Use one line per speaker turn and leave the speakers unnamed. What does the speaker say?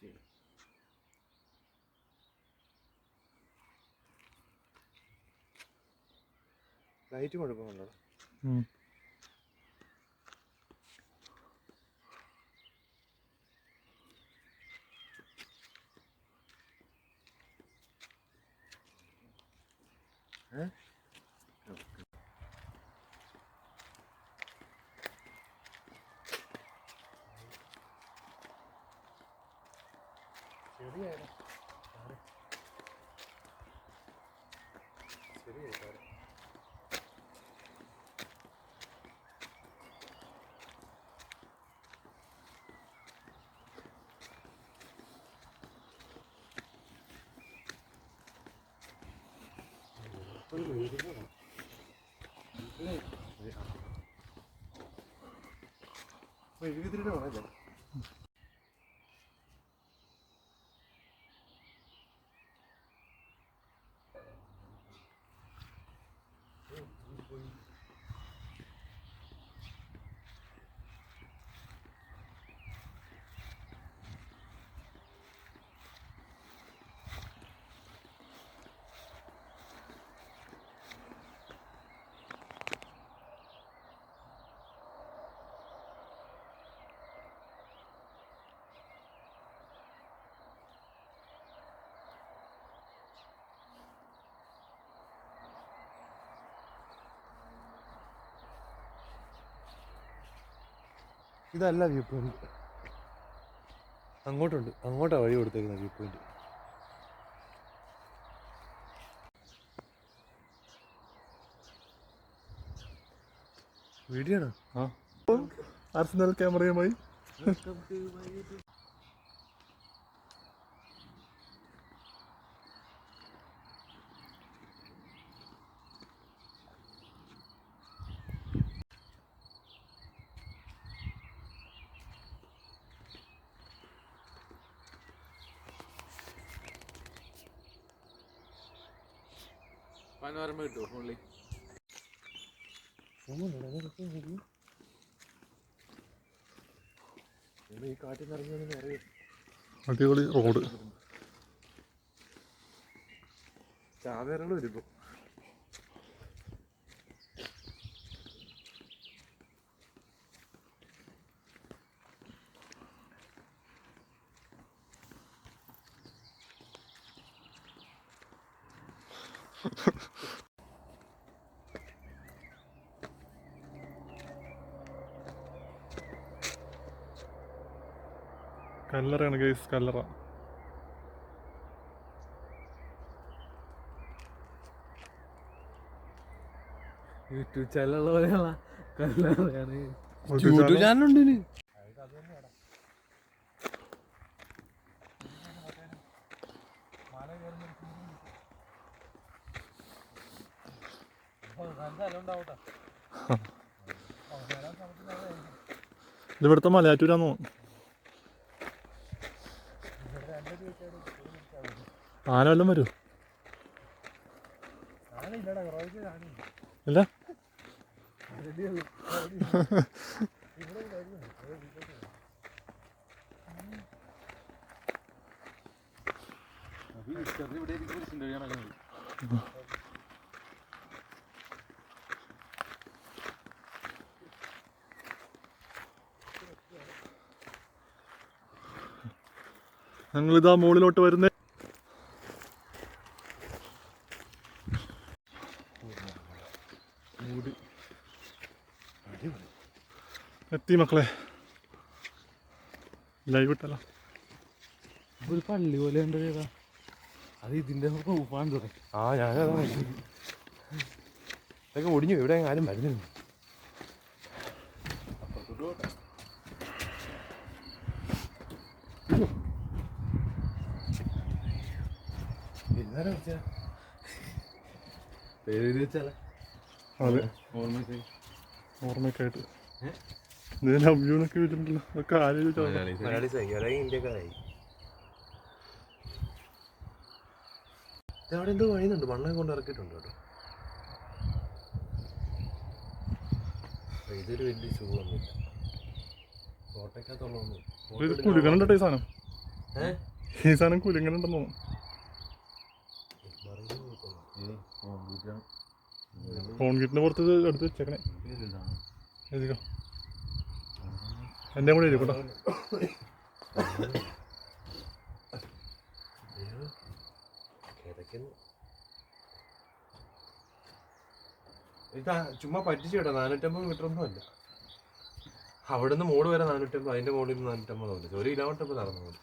ചെയ്യും ലൈറ്റ് കൊടുക്കുന്നുണ്ടോ
ഉം.
ശരിയായിരുന്നു ശരിയായി സാറേ ഒരു വീഡിയോ വേണം. ഇതല്ല വ്യൂ പോയിന്റ് അങ്ങോട്ടുണ്ട്. അങ്ങോട്ടാ വഴി കൊടുത്തേക്കുന്ന വ്യൂ പോയിന്റ് വീഡിയോ ആണോ?
ആ. അർസനൽ ക്യാമറയുമായി
പനോരമ കിട്ടുമോ
അറിയാം
അടിപൊളി റോഡ്.
ചാവേറുകൾ വരും
കല്ലറയാണ് ഗൈസ് കല്ലറ.
യൂട്യൂബ് ചാനലുള്ള പോലെയുള്ള
കല്ലറയാണ്.
യൂട്യൂബ് ചാനലുണ്ട് ഇതിന്.
ഇത് ഇവിടുത്തെ മലയാറ്റൂരാന്ന് ആന വല്ലതും വരൂ? ഇല്ല? ഞങ്ങളിതാ മുകളിലോട്ട് വരുന്നേ. എത്തി മക്കളെ. ലൈവ് ഇട്ടല്ലോ.
ഒരു പള്ളി പോലെ ഉണ്ട് ചേതാ അത് ഇതിന്റെ ഉപ്പാണ് തുടങ്ങി
ആ ഞാനതാ ഇതൊക്കെ ഒടിഞ്ഞു ഇവിടെ ആരും വരുന്നില്ല എന്നാലും
അതെ.
ഓർമ്മ
ഓർമ്മയ്ക്കായിട്ട് ഇതിന് അഭ്യൂണൊക്കെ വെച്ചിട്ടുണ്ടല്ലോ അതൊക്കെ ആരും ചോദിച്ചാൽ
മലയാളി സഹിക്കാരായി ഇന്ത്യക്കാരായി അവിടെ എന്തോ വഴിയുന്നുണ്ട് മണ്ണൊക്കെ കൊണ്ട് ഇറക്കിയിട്ടുണ്ട് കേട്ടോ. ഇതൊരു വലിയ സുഖമൊന്നുമില്ല. കോട്ടയ്ക്കകത്തുള്ളതൊന്നും
ഈ സാധനം? ഈ സാധനം കുലുങ്ങനുണ്ടെന്ന് തോന്നുന്നു. കോൺക്രീറ്റിന്റെ പുറത്ത് എടുത്ത് വെച്ചേക്കണേ. എഴുതിക്കോ. എന്റെ കൂടെ എഴുതിക്കോട്ടോ.
ഇതാ ചുമ്മാ പറ്റിച്ചു കേട്ടോ നാനൂറ്റമ്പത് മീറ്റർ ഒന്നും അല്ല. അവിടുന്ന് മോൾ വരെ നാനൂറ്റമ്പത് അതിന്റെ മുകളിൽ നിന്ന് നാനൂറ്റമ്പത് ഒരു കിലോമീറ്റർ നടന്നു പോകും